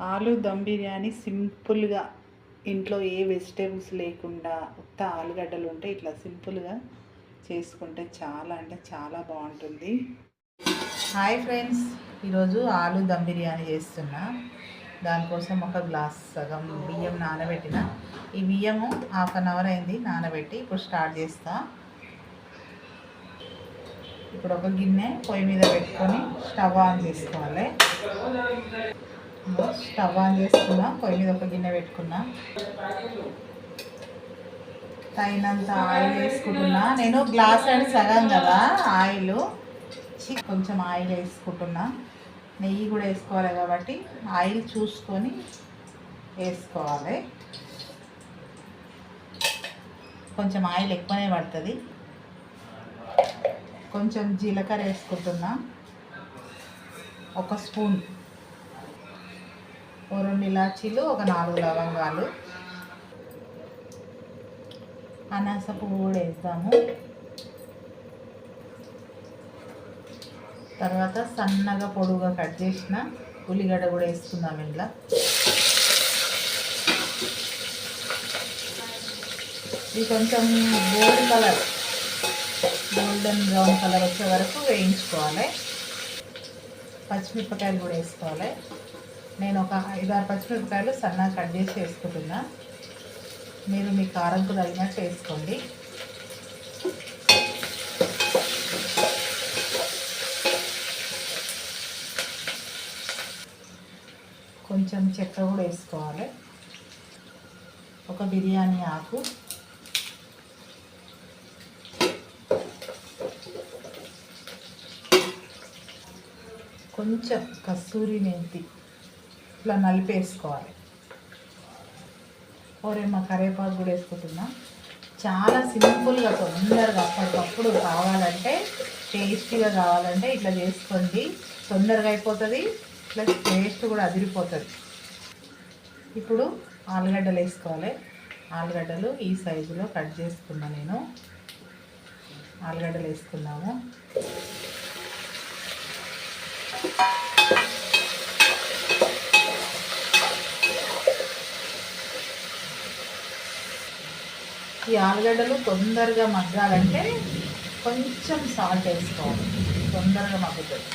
ఆలు దమ్ బిర్యానీ సింపుల్గా ఇంట్లో ఏ వెజిటేబుల్స్ లేకుండా ఉత్త ఆలుగడ్డలు ఉంటే ఇట్లా సింపుల్గా చేసుకుంటే చాలా అంటే చాలా బాగుంటుంది. హాయ్ ఫ్రెండ్స్ ఈరోజు ఆలు దమ్ బిర్యానీ చేస్తున్నా. దానికోసం ఒక గ్లాస్ సగం బియ్యం నానబెట్టిన. ఈ బియ్యము హాఫ్ అన్ అవర్ అయింది నానబెట్టి ఇప్పుడు స్టార్ట్ చేస్తా. ఇప్పుడు ఒక గిన్నె పొయ్యి మీద పెట్టుకొని స్టవ్ ఆన్ చేసుకోవాలి. స్టవ్ ఆన్ చేసుకున్నా పొయ్యి మీద ఒక గిన్నె పెట్టుకున్నా. తగినంత ఆయిల్ వేసుకుంటున్నా. నేను గ్లాస్ అండ్ సగం కదా ఆయిల్. చి- కొంచెం ఆయిల్ వేసుకుంటున్నా. నెయ్యి కూడా వేసుకోవాలి కాబట్టి ఆయిల్ చూసుకొని వేసుకోవాలి. కొంచెం ఆయిల్ ఎక్కువనే పడుతుంది. కొంచెం జీలకర్ర వేసుకుంటున్నా. ఒక స్పూన్. ఓ రెండు ఇలాచీలు ఒక నాలుగు లవంగాలు. అనాస పువ్వు కూడా వేస్తాము. తర్వాత సన్నగా పొడుగా కట్ చేసిన ఉల్లిగడ్డ కూడా వేసుకుందాం ఇంట్లో. ఇది కొంచెం gold colour golden brown colour వచ్చే వరకు వేయించుకోవాలి. పచ్చిమిరపకాయలు కూడా వేసుకోవాలి. నేను ఒక ఐదారు పచ్చిమిరపకాయలు సన్నగా కట్ చేసి వేసుకుంటున్నా. మీరు మీ కారంకు తగినట్టు వేసుకోండి. కొంచెం చెక్క కూడా వేసుకోవాలి. ఒక బిర్యానీ ఆకు. కొంచెం కస్తూరి మెంతి ఇట్లా నలిపేసుకోవాలి. ఓరేమో కరివేపాకు కూడా వేసుకుంటున్నా. చాలా సింపుల్గా తొందరగా అప్పటికప్పుడు కావాలంటే టేస్టీగా కావాలంటే ఇట్లా చేసుకోండి. తొందరగా అయిపోతుంది ప్లస్ టేస్ట్ కూడా అదిరిపోతుంది. ఇప్పుడు ఆలుగడ్డలు వేసుకోవాలి. ఆలుగడ్డలు ఈ సైజులో కట్ చేసుకున్నా నేను. ఆలుగడ్డలు వేసుకున్నాము. ఈ ఆలుగడ్డలు తొందరగా మగ్గాలంటే కొంచెం సాల్ట్ వేసుకోవాలి. తొందరగా మగ్గుతుంది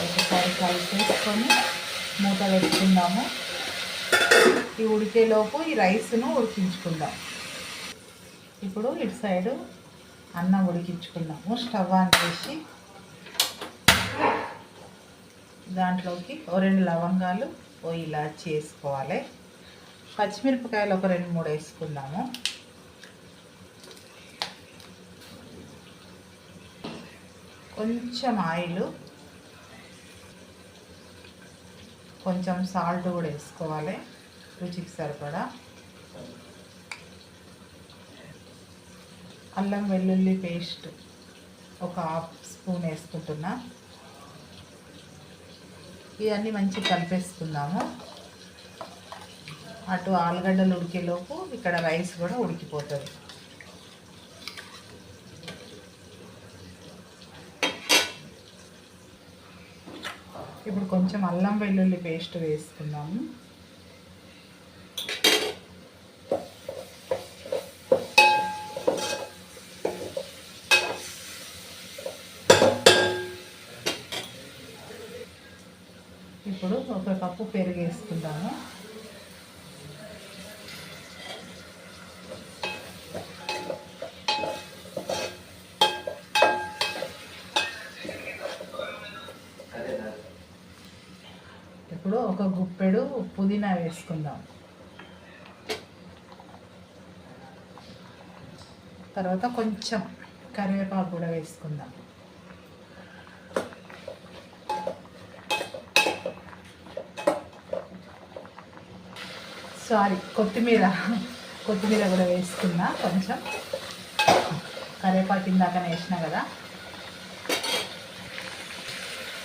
ఒకసారి కలిపేసుకొని మూత పెట్టుకుందాము. ఈ ఉడికేలోపు ఈ రైస్ను ఉడికించుకుందాం. ఇప్పుడు ఇటు సైడు అన్నం ఉడికించుకుందాము. స్టవ్ ఆన్ చేసి దాంట్లోకి ఓ రెండు లవంగాలు ఓ ఇలా చేసుకోవాలి పచ్చిమిరపకాయలు ఒక రెండు మూడు వేసుకుందాము. కొంచెం ఆయిల్ కొంచెం సాల్ట్ కూడా వేసుకోవాలి రుచికి సరిపడా. అల్లం వెల్లుల్లి పేస్ట్ ఒక హాఫ్ స్పూన్ వేసుకుంటున్నా. ఇవన్నీ మంచిగా కలిపేసుకుందాము. అటు ఆలుగడ్డలు ఉడికేలోపు ఇక్కడ రైస్ కూడా ఉడికిపోతుంది. ఇప్పుడు కొంచెం అల్లం వెల్లుల్లి పేస్ట్ వేసుకుందాము. ఇప్పుడు ఒక కప్పు పెరుగు వేసుకుందాము. ఇప్పుడు ఒక గుప్పెడు పుదీనా వేసుకుందాం. తర్వాత కొంచెం కరివేపాకు కూడా వేసుకుందాం. సారీ కొత్తిమీర కొత్తిమీర కూడా వేసుకున్నా కొంచెం? కరివేపాకు ఇందాక వేసిన కదా.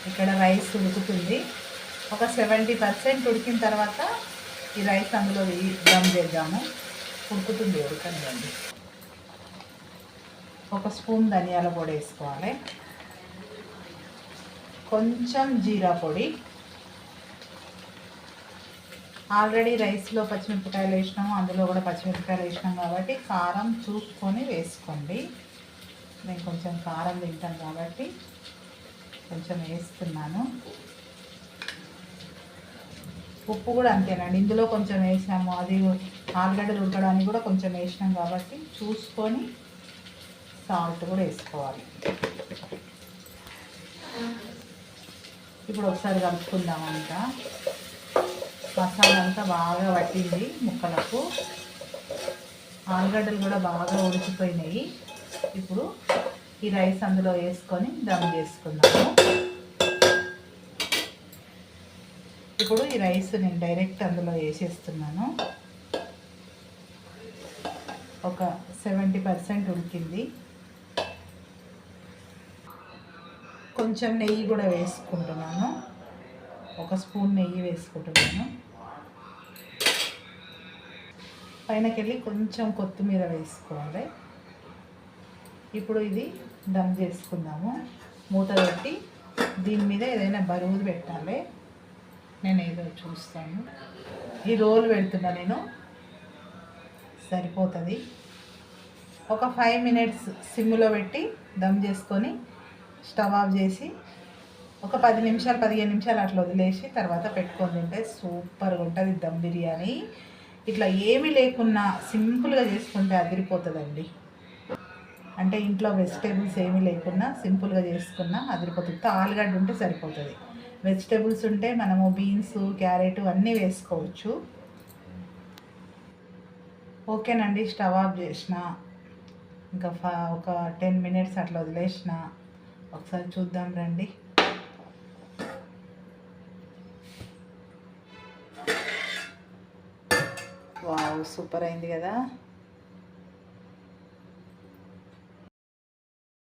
ఇక్కడ రైస్ ఉడుకుతుంది. ఒక సెవెంటీ పర్సెంట్ ఉడికిన తర్వాత ఈ రైస్ అందులో దమ్ చేద్దాము. ఉడుకుతుంది ఉడకండి ఒక స్పూన్ ధనియాల పొడి వేసుకోవాలి. కొంచెం జీరా పొడి. ఆల్రెడీ రైస్లో పచ్చిమిరపకాయలు వేసినాము అందులో కూడా పచ్చిమిరపకాయలు వేసినాం కాబట్టి కారం చూసుకొని వేసుకోండి. నేను కొంచెం కారం తింటాను కాబట్టి కొంచెం వేస్తున్నాను. ఉప్పు కూడా అంతేనండి. ఇందులో కొంచెం వేసినాము అది ఆలుగడ్డలు ఉడకడానికి కూడా కొంచెం వేసినాం కాబట్టి చూసుకొని సాల్ట్ కూడా వేసుకోవాలి. ఇప్పుడు ఒకసారి కలుపుకుందాం అంతా మసాలా అంతా బాగా పట్టింది ముక్కలకు. ఆలుగడ్డలు కూడా బాగా ఉడికిపోయినాయి. ఇప్పుడు ఈ రైస్ అందులో వేసుకొని దమ్ చేసుకుందాము. ఇప్పుడు ఈ రైస్ నేను డైరెక్ట్ అందులో వేసేస్తున్నాను. ఒక సెవెంటీ పర్సెంట్ ఉడికింది. కొంచెం నెయ్యి కూడా వేసుకుంటున్నాను. ఒక స్పూన్ నెయ్యి వేసుకుంటున్నాను. పైనకెళ్ళి కొంచెం కొత్తిమీర వేసుకోవాలి. ఇప్పుడు ఇది దమ్ చేసుకుందాము. మూత పెట్టి దీని మీద ఏదైనా బరువుది పెట్టాలి. నేను ఏదో చూస్తాను. ఈ రోల్ పెడుతున్నా నేను. సరిపోతుంది. ఒక ఫైవ్ మినిట్స్ సిమ్లో పెట్టి దమ్ చేసుకొని స్టవ్ ఆఫ్ చేసి ఒక పది నిమిషాలు పదిహేను నిమిషాలు అట్లా వదిలేసి తర్వాత పెట్టుకొని తింటే సూపర్గా ఉంటుంది దమ్ బిర్యానీ. ఇట్లా ఏమీ లేకున్నా సింపుల్గా చేసుకుంటే అదిరిపోతుందండి. అంటే ఇంట్లో వెజిటేబుల్స్ ఏమీ లేకున్నా సింపుల్గా చేసుకున్నా అదిరిపోతుంది. ఆలుగడ్డ ఉంటే సరిపోతుంది. వెజిటేబుల్స్ ఉంటే మనము బీన్స్ క్యారెట్ అన్నీ వేసుకోవచ్చు. ఓకేనండి స్టవ్ ఆఫ్ చేసిన. ఇంకా ఫా ఒక టెన్ మినిట్స్ అట్లా వదిలేసిన. ఒకసారి చూద్దాం రండి. వావ్ సూపర్ అయింది కదా.